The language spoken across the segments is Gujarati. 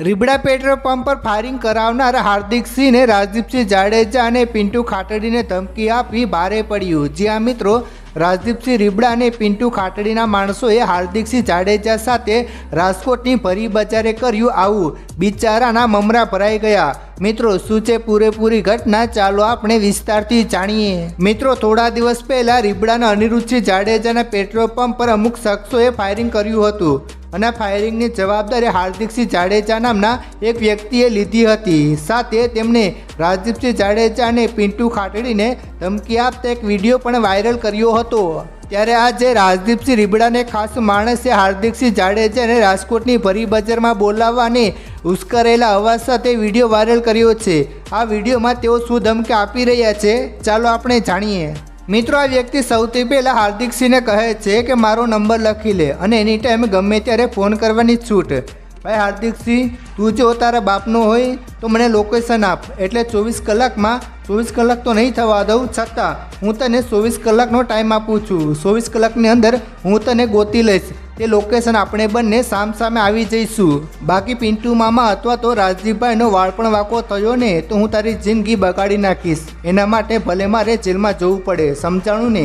રીબડા પેટ્રોલ પંપ પર ફાયરિંગ કરાવનાર હાર્દિક સિંહને રાજદીપસિંહ જાડેજા અને પિન્ટુ ખાટડીને ધમકી આપી ભારે પડ્યું. જ્યાં મિત્રો રાજદીપસિંહ રીબડા અને પિન્ટુ ખાટડીના માણસોએ હાર્દિકસિંહ જાડેજા સાથે રાજકોટની ભરી બજારે કર્યું આવું. બિચારાના મમરા ભરાઈ ગયા. મિત્રો, શું છે પૂરેપૂરી ઘટના? ચાલો આપણે વિસ્તારથી જાણીએ. મિત્રો, થોડા દિવસ પહેલા રીબડાના અનિરુદ્ધસિંહ જાડેજાના પેટ્રોલ પંપ પર અમુક શખ્સોએ ફાયરિંગ કર્યું હતું. અને ફાયરિંગની જવાબદારી હાર્દિકસિંહ જાડેજા નામના એક વ્યક્તિએ લીધી હતી. સાથે તેમણે રાજદીપસિંહ જાડેજા અને પિન્ટુ ખાટડીને ધમકી આપતા એક વીડિયો પણ વાયરલ કર્યો હતો. ત્યારે આજે રાજદીપસિંહ રીબડાને ખાસ માણસે હાર્દિકસિંહ જાડેજાને રાજકોટની ભરી બજારમાં બોલાવવાને ઉશ્કરેલા અવાજ સાથે વીડિયો વાયરલ કર્યો છે. આ વિડીયોમાં તેઓ શું ધમકી આપી રહ્યા છે? ચાલો આપણે જાણીએ. મિત્રો, આ વ્યક્તિ સૌથી પહેલાં હાર્દિકસિંહને કહે છે કે મારો નંબર લખી લે અને એની ટાઈમ ગમે ત્યારે ફોન કરવાની છૂટ. ભાઈ હાર્દિકસિંહ તું જો તારા બાપનો હોય તો મને લોકેશન આપ. એટલે ચોવીસ કલાકમાં, ચોવીસ કલાક તો નહીં થવા દઉં, છતાં હું તને ચોવીસ કલાકનો ટાઈમ આપું છું. ચોવીસ કલાકની અંદર હું તને ગોતી લઈશ. તે લોકેશન આપણે બંને સામ સામે આવી જઈશું. બાકી પિન્ટુ મામા અથવા તો રાજદીપભાઈનો વાળ પણ વાંકો થયો ને, તો હું તારી જિંદગી બગાડી નાખીશ. એના માટે ભલે મારે જેલમાં જવું પડે, સમજાણું ને?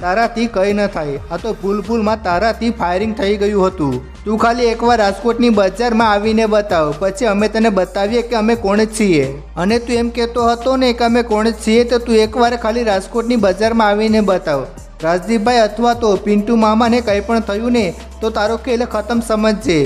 તારાથી કંઈ ન થાય. આ તો ભૂલ ભૂલમાં તારાથી ફાયરિંગ થઈ ગયું હતું. તું ખાલી એકવાર રાજકોટની બજારમાં આવીને બતાવ. પછી અમે તને બતાવીએ કે અમે કોણ છીએ. અને તું એમ કહેતો હતો ને કે અમે કોણ છીએ, તો તું એકવાર ખાલી રાજકોટની બજારમાં આવીને બતાવ. રાજદીપભાઈ અથવા તો પિન્ટુ મામાને કંઈ પણ થયું ને, તો તારો ખેલ ખતમ સમજજે.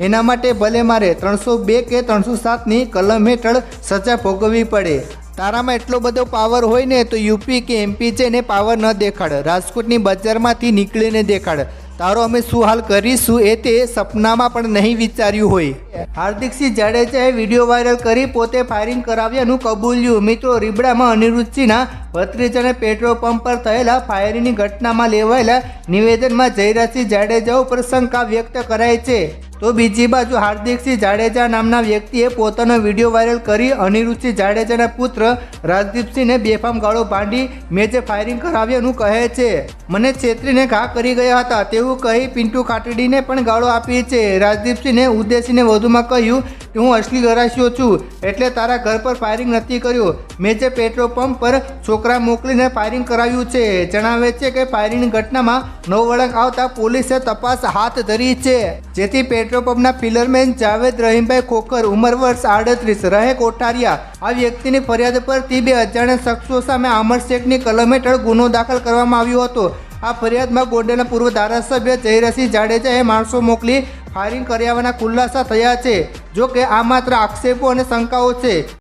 એના માટે ભલે મારે ત્રણસો બે કે ત્રણસો સાતની કલમ હેઠળ સજા ભોગવવી પડે. તારામાં એટલો બધો પાવર હોય ને તો યુપી કે એમપી છે ને પાવર ન દેખાડ. રાજકોટની બજારમાંથી નીકળીને દેખાડ. તારો અમે શું હાલ કરીશું એ તે સપનામાં પણ નહીં વિચાર્યું હોય. હાર્દિકસિંહ જાડેજાએ વીડિયો વાયરલ કરી પોતે ફાયરિંગ કરાવ્યાનું કબૂલ્યું. મિત્રો, રીબડામાં અનિરુદ્ધસિંહના ભત્રીજાને પેટ્રોલ પંપ પર થયેલા ફાયરિંગની ઘટનામાં લેવાયેલા નિવેદનમાં જયરાજસિંહ જાડેજા ઉપર શંકા વ્યક્ત કરાય છે. તો બીજી બાજુ હાર્દિકસિંહ જાડેજા નામના વ્યક્તિએ પોતાનો વીડિયો વાયરલ કરી અનિરુદ્ધસિંહ જાડેજાના પુત્ર રાજદીપસિંહને બેફામ ગાળો ભાંડી મેચે ફાયરિંગ કરાવ્યાનું કહે છે. મને છેતરીને ઘા કરી ગયા હતા તેવું કહી પિન્ટુ ખાટડીને પણ ગાળો આપી છે. રાજદીપસિંહને ઉદ્દેશીને વધુમાં કહ્યું કે હું અસલી ગરાશીઓ છું, એટલે તારા ઘર પર ફાયરિંગ નથી કર્યું. મેં જે પેટ્રોલ પંપ પર છોકરા મોકલીને ફાયરિંગ કરાવ્યું છે, જણાવે છે કે ફાયરિંગની ઘટનામાં નવ વળંક આવતા પોલીસે તપાસ હાથ ધરી છે. જેથી પેટ્રોલ પંપના ફિલરમેન જાવેદ રહીમભાઈ ખોખર, ઉંમર વર્ષ આડત્રીસ, રહે કોઠારિયા. આ વ્યક્તિની ફરિયાદ પરથી બે અજાણ્યા શખ્સો સામે આમર શેખની કલમ હેઠળ ગુનો દાખલ કરવામાં આવ્યો હતો. આ ફરિયાદમાં ગોંડલના પૂર્વ ધારાસભ્ય જયરસિંહ જાડેજાએ માણસો મોકલી ફાયરિંગ કર્યાવાના ખુલાસા થયા છે. જો કે આ માત્ર આક્ષેપો અને શંકાઓ છે.